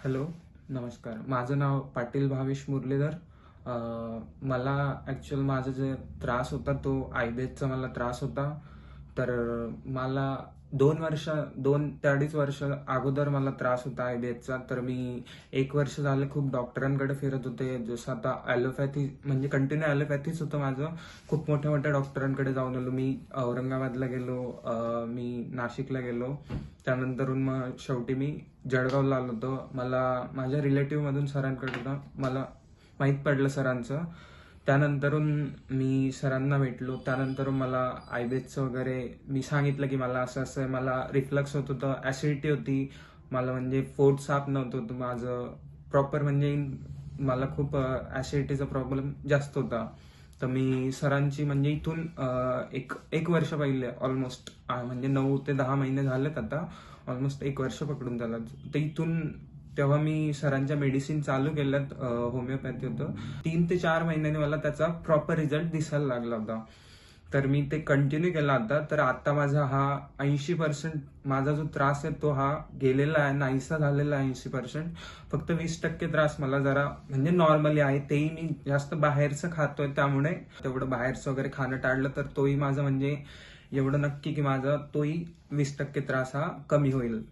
Hello नमस्कार. माझं नाव पाटील भावेश मुरलीधर. मला ॲक्च्युअल माझा जे त्रास होता तो आयबेजचा मला त्रास होता. तर मला दोन वर्ष दोन ते अडीच वर्ष अगोदर मला त्रास होता आयबीएसचा तर मी एक वर्ष झाले खूप डॉक्टरांकडे फिरत होते. जसं आता ॲलोपॅथी म्हणजे कंटिन्यू ॲलोपॅथीच होतं माझं. खूप मोठ्या मोठ्या डॉक्टरांकडे जाऊन आलो. मी औरंगाबादला गेलो मी नाशिकला गेलो. त्यानंतरून मग शेवटी मी जळगावला आलो होतो. मला माझ्या रिलेटिव्हमधून सरांकडे मला माहीत पडलं सरांचं. त्यानंतरून मी सरांना भेटलो. त्यानंतर मला आयबीएसचं वगैरे मी सांगितलं की मला असं असं आहे, मला रिफ्लक्स होत होतं ॲसिडिटी होती. मला म्हणजे पोट साफ नव्हतं होतं. माझं प्रॉपर म्हणजे मला खूप ॲसिडिटीचा प्रॉब्लेम जास्त होता. तर मी सरांची म्हणजे इथून एक एक वर्ष पहिले ऑलमोस्ट म्हणजे नऊ ते दहा महिने झालेत आता. ऑलमोस्ट एक वर्ष पकडून त्याला. तर इथून तेव्हा मी सरांच्या मेडिसिन चालू केल्यात होमिओपॅथी होतं. तीन ते चार महिन्यांनी मला त्याचा प्रॉपर रिझल्ट दिसायला लागला होता. तर मी ते कंटिन्यू केला आता. तर आता माझा हा ऐंशी पर्सेंट माझा जो त्रास आहे तो हा गेलेला आहे नाहीसा झालेला आहे ऐंशी पर्सेंट फक्त वीस टक्के त्रास मला जरा म्हणजे नॉर्मली आहे. तेही मी जास्त बाहेरचं खातोय त्यामुळे तेवढं बाहेरचं वगैरे खाणं टाळलं तर तोही माझं म्हणजे एवढं नक्की की माझा तोही वीस टक्के त्रास हा कमी होईल.